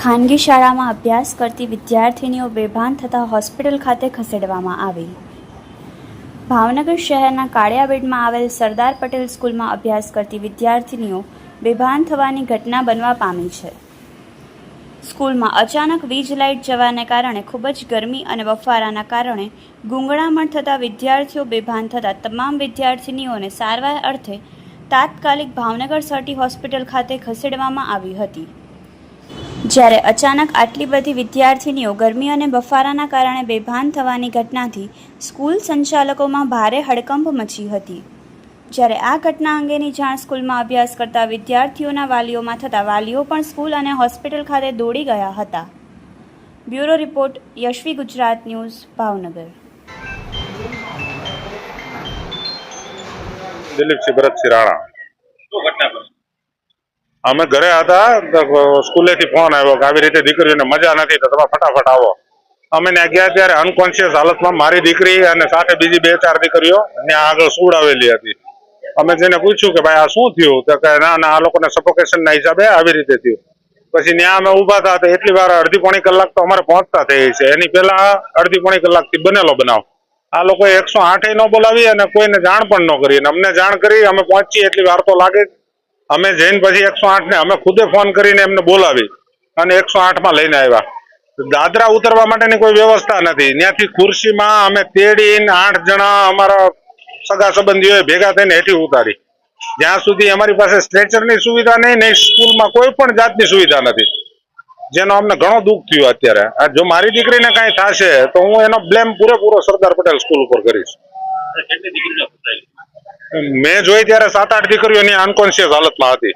ખાનગી શાળામાં અભ્યાસ કરતી વિદ્યાર્થીનીઓ બેભાન થતાં હોસ્પિટલ ખાતે ખસેડવામાં આવી. ભાવનગર શહેરના કાળિયાબેડમાં આવેલ સરદાર પટેલ સ્કૂલમાં અભ્યાસ કરતી વિદ્યાર્થીનીઓ બેભાન થવાની ઘટના બનવા પામી છે. સ્કૂલમાં અચાનક વીજ લાઇટ જવાને કારણે ખૂબ જ ગરમી અને બફારાના કારણે ગૂંગળામણ થતાં વિદ્યાર્થીઓ બેભાન થતાં તમામ વિદ્યાર્થીનીઓને સારવાર અર્થે તાત્કાલિક ભાવનગર સર્ટી હોસ્પિટલ ખાતે ખસેડવામાં આવી હતી. જ્યારે અચાનક આટલી બધી વિદ્યાર્થીનીઓ ગરમી અને બફારાના કારણે બેભાન થવાની ઘટનાથી સ્કૂલ સંચાલકોમાં ભારે હડકંપ મચી હતી. જ્યારે આ ઘટના અંગેની જાણ સ્કૂલમાં અભ્યાસ કરતા વિદ્યાર્થીઓના વાલીઓમાં થતાં વાલીઓ પણ સ્કૂલ અને હોસ્પિટલ ખાતે દોડી ગયા હતા. Bureau report Yashvi Gujarat news Bhavnagar. Dilipsinh Bharatsinh Rana. અમે ઘરે હતા સ્કૂલેથી ફોન આવ્યો કે આવી રીતે દીકરીઓને મજા નથી, તો તમે ફટાફટ આવો. અમે ત્યાં ગયા ત્યારે અનકોન્શિયસ હાલતમાં મારી દીકરી અને સાથે બીજી બે ચાર દીકરીઓ ત્યાં આગળ સુવડાવેલી હતી. અમે જેને પૂછ્યું કે ભાઈ આ શું થયું? તો કે ના ના, આ લોકોને સફોકેશન ના હિસાબે આવી રીતે થયું. પછી ત્યાં અમે ઊભા હતા એટલી વાર અડધી પોણી કલાક તો અમારે પહોંચતા થઈ છે. એની પહેલા અડધી પોણી કલાકથી બનેલો બનાવ. આ લોકોએ એકસો આઠે ન બોલાવી અને કોઈને જાણ પણ ન કરી. અને અમને જાણ કરી, અમે પહોંચીએ એટલી વાર તો લાગે જ. અમે જઈને પછી એકસો આઠ ને અમે ખુદે ફોન કરીને એમને બોલાવી અને એકસો આઠમાં લઈને આવ્યા. દાદરા ઉતરવા માટેની કોઈ વ્યવસ્થા નથી. ત્યાંથી ખુરશીમાં અમે તેડીને આઠ જણા અમારા સગા સંબંધીઓએ ભેગા થઈને હેઠી ઉતારી. જ્યાં સુધી અમારી પાસે સ્ટ્રેચરની સુવિધા નહીં નહીં સ્કૂલમાં કોઈ પણ જાતની સુવિધા નથી. જેનો અમને ઘણો દુઃખ થયું અત્યારે. જો મારી દીકરીને કાંઈ થશે, તો હું એનો બ્લેમ પૂરેપૂરો સરદાર પટેલ સ્કૂલ ઉપર કરીશ. મેં જોઈ ત્યારે સાત આઠ દીકરીઓની અનકોન્શિયસ હાલતમાં હતી.